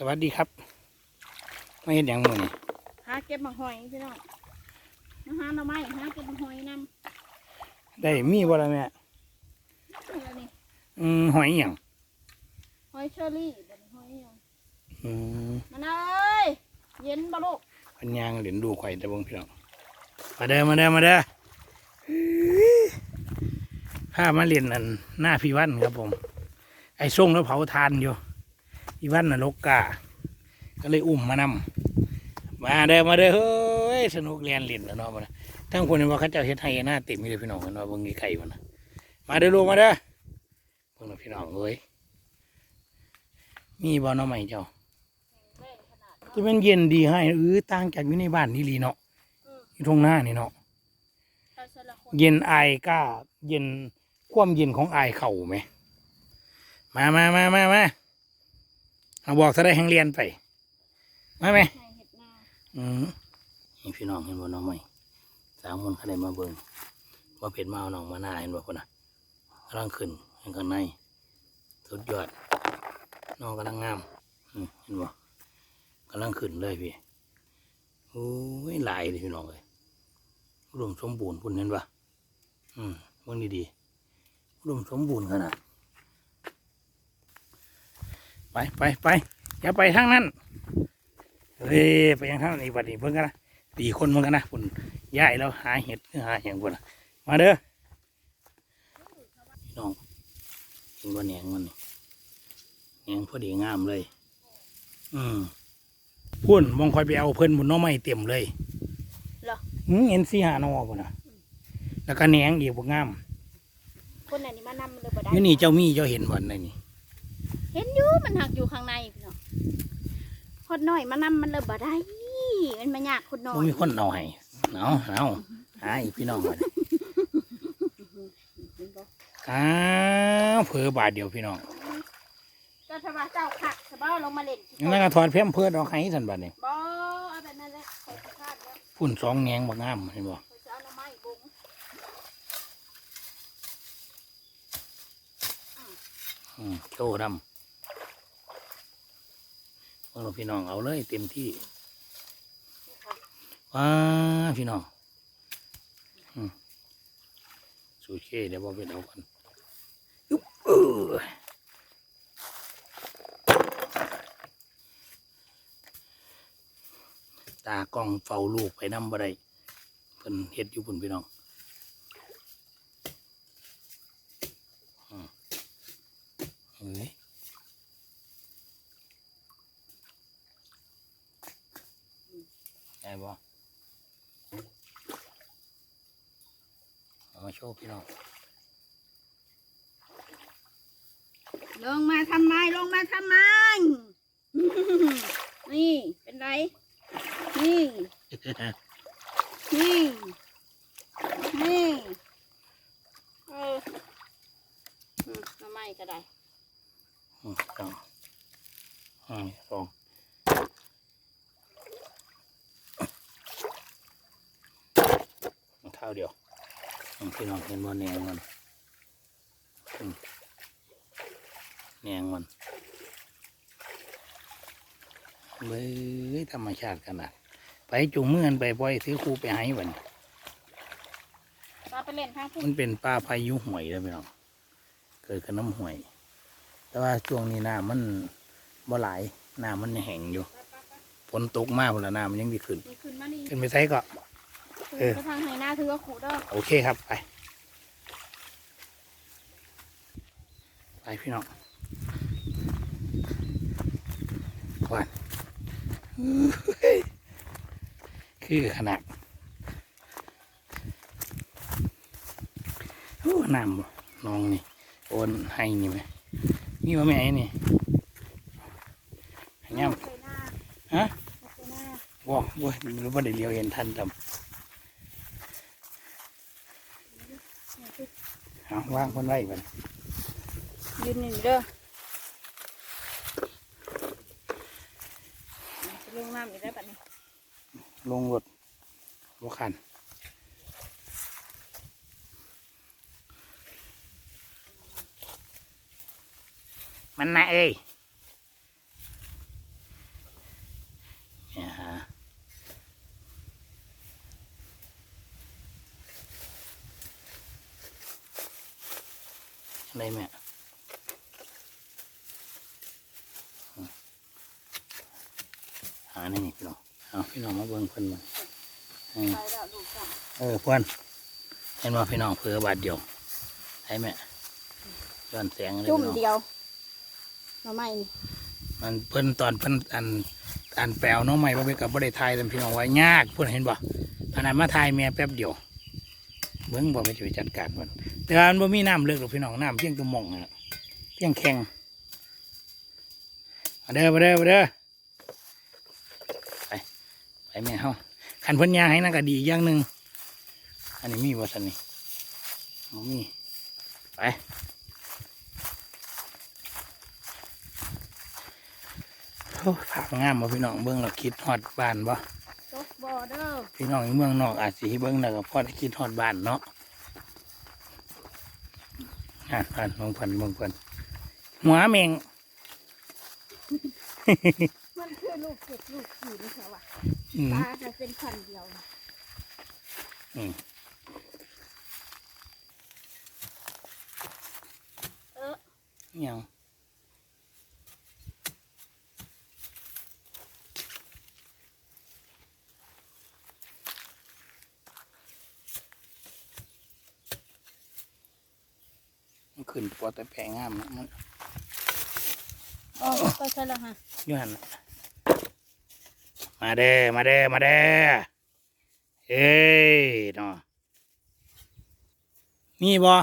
สวัสดีครับไม่เห็นอย่างมือนี่หาเก็บมาหอยพี่น้องมาหาหน่อไม้หาเก็บมาหอยนำได้มีบ่ละแม่นี่แล้วนี่อืมหอยอหย่างหอยเชอรี่เดี๋ยวนี้หอยหยังอืมมาเอ้ยเย็นบ่ลูกพันยางเหรียญดูไข่ตะบงพี่น้องมาเด้อมาเด้อมาเด้อพามาเรียนนั่นหน้าพี่วันครับผม ไอ้ส่งแล้วเผาทานอยู่ พี่วันน่ะลกกาก็เลยอุ้มมานำมาเด้อมาเด้อเฮ้ยสนุกเรียนเรียนแล้วเนาะมันทั้งคนเห็นว่าเขาเจ้าเฮ็ดให้หน้าเต็มเลยพี่น้องกันว่าเบิ่งไก่มันนะมาเด้อลูกมาเด้อเบิ่งนพี่น้องเอ้ยมีบ่เนาะใหม่เจ้าแม่งขนาดจะเป็นเย็นดีให้เออต่างจากอยู่ในบ้านนี่ลีเนาะอยู่ตรงหน้านี่เนาะเย็นไอก้า เย็นความเย็นของไอเข่าไหมมามามามา เอาบอกซะได้แห่งเรียนไปไมาไหมให้เห็นาอืมนี่พี่น้องเห็นบ่น้องไหมสามคนเขาได้มาเบิ่งว่าเผ็ดมาเอาน้องมาหน้าเห็นบ่คนน่ะกำลังขึ้นเห็นข้างในสุดยอดน้องกำลังงามอืมเห็นบ่กำลังขึ้นเลยพี่โอ้ยหลายเลยพี่น้องเลยอุดมสมบูรณ์พุ่นเห็นปะอืมเบิ่งดีๆอุดมสมบูรณ์ขนาด ไปไปไปอย่าไปทางนั้นเฮ้ยไปยังทางนี้บัดนี้เพิ่งกันนะตีคนเหมือนกันนะพุ่นย้ายแล้วหาเห็ดหรือหาอย่างพุ่นน่ะมาเด้อพี่น้องเห็นว่าแหนงมันนี่แหนงพอดีงามเลย อืมพุ่นมองคอยไปเอาเพิ่นบุญน้องไม้เต็มเลยเหรออืมเห็นสี่หาหนอพุ่นนะแล้วก็แหนงอีกบวงามคนไหนนี่มานำมันเลยบ่ได้นี่นี่เจ้ามีเจ้าเห็นบ่ในนี่เห็นอยู่มันหักอยู่ข้างในพี่น้องคนน้อยมานำมันเลยบ่ได้ มันมายากคนน้อบ่ยมีคนเอาให้เอาเอาหาอีกพี่น้องมาเห็นบ่อ้าวเผลอบาทเดียวพี่น้องก็ถ้าว่าเจ้าขักถ้าว่าลงมาเล่นนั่นก็ถอดเพิ่มเพื่อเอาให้สันบัดนี่บ่เอาแบบนั้นแหละใส่ผ้าแล้วพุ่นสองแหนงบางงามเห็นบ่เขาจะเอาหน่อไม้บุ้งอืมโชว์ดำ พวกเราพี่น้องเอาเลยเต็มที่ว้าพี่น้องอืมสูเคเดี๋ยวบอกไปเอากันยุบเออตากล้องเฝ้าลูกไปน้ำบ่ได้เพิ่นเฮ็ดอยู่พุ่นพี่น้องอืมเฮ้ยได้บ่เอามา โชว์พี่น้องลงมาทำไมลงมาทำไม นี่เป็นไร นี่ นี่นี่เอออืมหน่อไม้ก็ได้อืมสองอืมสองข้าวเดียวอืม พี่น้องเห็นบ่แหนงมันอืมแหนงมันเบ้ยธรรมชาติขนาด ไปจุงมือกันไปปล่อยซื้อคูไปให้บัดนเราไปเล่นทางพุ่มันเป็นปลาพายุห่วยเลยพี่น้องเกิดกับน้ำห่วย แต่ว่าช่วงนี้น้ำมันบ่หลายน้ำมันยังแห้งอยู่ฝนตกมากแล้วน้ำมันยังดีขึ้นนี่ขึ้นมานี่ขึ้นไปใส่ก็ เออ ไปทางไหนหน้าถือว่าขู่เด้อโอเคครับ ไป ไปพี่น้องก่อนเฮ้ยคือขนาดโอ้น้ำบ่น้องนี่ โอนให้นี่ไหมนี่ว่าแม่ไอ้นี่ให้ย่ใส่หน้าฮะใส่หน้าำบอกว่ารู้ว่าได้เลี้ยวเห็นทันทำ เอาวางคนไว้ก่อนยืนหนึ่งเด้อไปลงน้ำอีกแล้วบัดนี้ลงรถบ่คันมันนะเอ้ย อะไรแม่อืมหาในนี่พี่น้องเอาพี่น้องมาเบิ่งเพิ่นมาอืมไปแล้วลูกจ้ะเออเพื่อนเห็นว่าพี่น้องเพื่อบาทเดียวให้แม่ย้อนแสงเลยจุ่มพี่น้องเดียวหน่อไม้นี่มันเพิ่นตอนเพิ่นอันอันแปลวน้องใหม่บ่ไปกับบ่ได้ทายแต่พี่น้องว่ายากเพิ่นเห็นบ่อันนั้นมาทายแม่แป๊บเดียวเบิ่งบ่ไปจะไปจัดการมัน แต่ว่ามันบ่มีน้ำเลิกหรอกพี่น้องน้ำเพียงตัวหมองนั่นแหละเพียงแข็งมาเด้อมาเด้อมาเด้อไปไปแม่เฮาคันเพิ่นยางให้นั่นก็ดีอย่างหนึงอันนี้มีบ่ซั่นนี่บ่มีไปโอ้ยภาพงามบ่พี่น้องเบิ่งแล้วคิดฮอดบ้านบ่ตกบ่อเด้อพี่น้องอยู่เมืองนอกอาจสิเบิ่งแล้วก็พอได้คิดฮอดบ้านเนาะ อ่านผ่านเบิ่งเพิ่นเบิ่งเพิ่นหัวแมงมันคือลูกเก็บลูกขี่นี่ค่ะว่ะอืมตาจะเป็นพันเดียวอืมเอออิหยัง มันขึ้นปอแต่แปลงงามนะมันอ๋อก็ใช่แล้วฮะอยู่หันน่ะมาเด้อมาเด้อมาเด้อเอ้ยเนาะมีบ่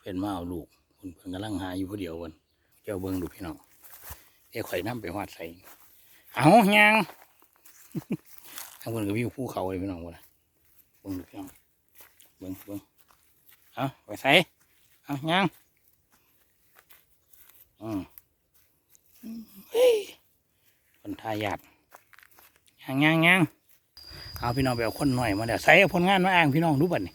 เป็นมาเอาลูกคุณเพิ่นกำลังหาอยู่ผู้เดียววันเจ้าเบิ่งดูพี่น้องเอ้ข่อยน้ำไปหวาดใส่เอายังทางคนก็วิวภูเขาเลยพี่น้องวะนะเบิ่งดูพี่น้องเบิ่งเบิ่ง เอาไปใส่เอายังอืมเฮ้ยคนทายาทยังยังยังเอาพี่น้องไปเอาคนหน่อยมาเดี๋ยวใส่เอาผลงานมาอ้างพี่น้องดูบัดนี่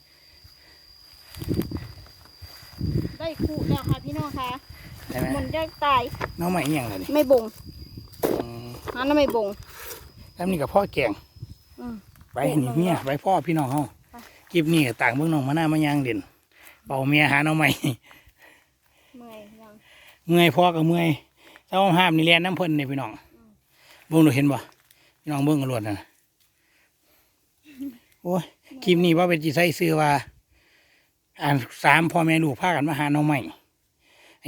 ได้คู่แล้วค่ะพี่น้องค่ะได้ไหมมันได้ตายน้องใหม่อิหยังเลยนี่ไม่บงอืมอันนั้นไม่บงแล้วนี่กับพ่อแกงอืมไปนี่เมียไปพ่อพี่น้องเฮาไปคลิปนี้ก็ต่างเบิ่งน้องมาหน้ามายางเด่น เป่าเมียหาน้องใหม่ เมื่อยยัง เมื่อยพ่อก็เมื่อยเจ้าห้ามนี่เรียนน้ำเพิ่นนี่พี่น้องเบิ่งดูเห็นบ่พี่น้องเบิ่งกันรวดนะโอ้ยคลิปนี้ว่าเป็นจีไซซื้อว่า อ่านสามพ่อแม่ลูกพากันมาหาน้องใหม่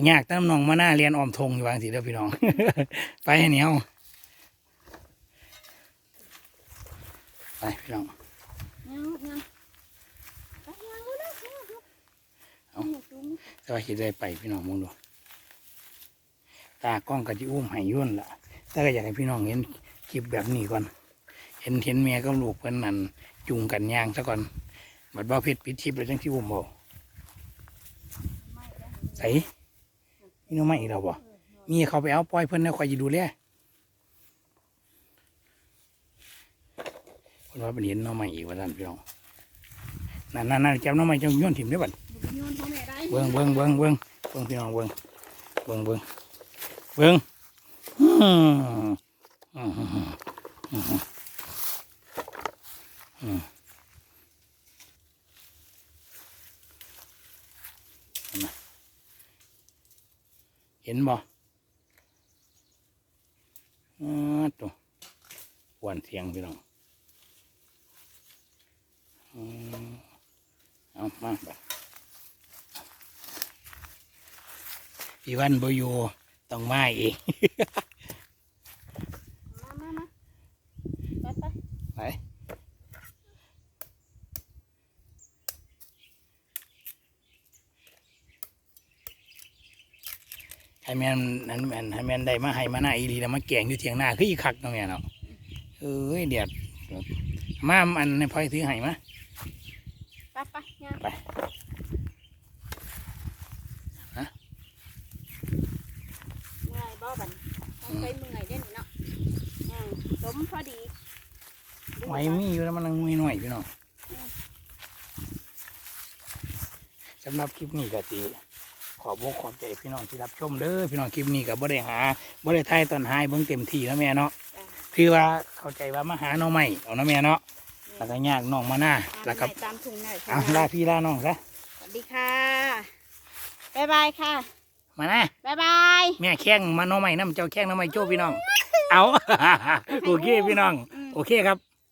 ยากแตั้งน้องมาหน้าเรียนออมทงอยู่วางสิเด้อพี่น้อง ไปให้เหนียวไปพี่น้อง ยังยังไปยังเอาเลยเอาเลย เอา แต่ว่าเห็นได้ไปพี่น้องมองดู ตากล้องก็จะอุ้มห้ยุ่นละแต่ก็อยากให้พี่น้องเห็นคลิปแบบนี้ก่อน เห็นเห็นเมียกับลูกเพิ่นนั่นจุงกันย่างซะก่อน บัดบ่เพชรปิดชิปเลยจังที่อุ้มบ่ใส่นี่น้องไม่อีกแล้วบ่มีเขาไปเอาปล่อยเพิ่นแล้วคอยดูแลเพิ่นว่าเป็นเห็นน้องใหม่อีกว่าท่านพี่น้องนั่นนั่นนั่นแก้วน้องใหม่จะย้อนถิ่มได้บัดโยนพ่อแม่ได้ เบิ้งเบิ้งเบิ้งเบิ้งเบิ้งพี่น้องเบิ้งเบิ้งเบิ้งเบิ้งเห็นบ่ตัวหวานเสียงพี่น้องเอามาแบบ พี่วันบอยู่ต้องมาเองมามามาไปไปไปให้แม่นนั้นแม่นให้แม่นได้มาให้มาหน้าอีหลีแล้วมาแกงอยู่เถียงหน้าคืออีคักเนาะแม่เนาะเอ้ยเดียดมาอันนี้พอยถือให้มา ไปไปยัง ไปฮะ เมื่อยบ่บัด นต้องใช้เมื่อยได้หนิเนาะอืมสมพอดีดูไว้ค่ะมีอยู่แล้วมันยังมีหน่อยพี่น้องสำหรับคลิปนี้ก็ตีขขอบอกขอบใจพี่น้องที่รับชมเด้อพี่น้องคลิปนี้กับบ่ได้หาบ่ได้ทายตอนหายเบิ่งเต็มที่แล้วแม่เนาะคือว่าเข้าใจว่ามาหาน้องใหม่เอาเนาะแม่เนาะแล้วก็ยากน้องมาหน้าแล้วก็ตามตามถุงหน่อยเอาลาพี่ลาน้องซะสวัสดีค่ะบ๊ายบายค่ะ มานะบ๊ายบายแม่แข้งมาน้องใหม่น้ำเจ้าแข้งน้องใหม่โจ้พี่น้อง เอา โอเคพี่น้องอืมโอเคครับ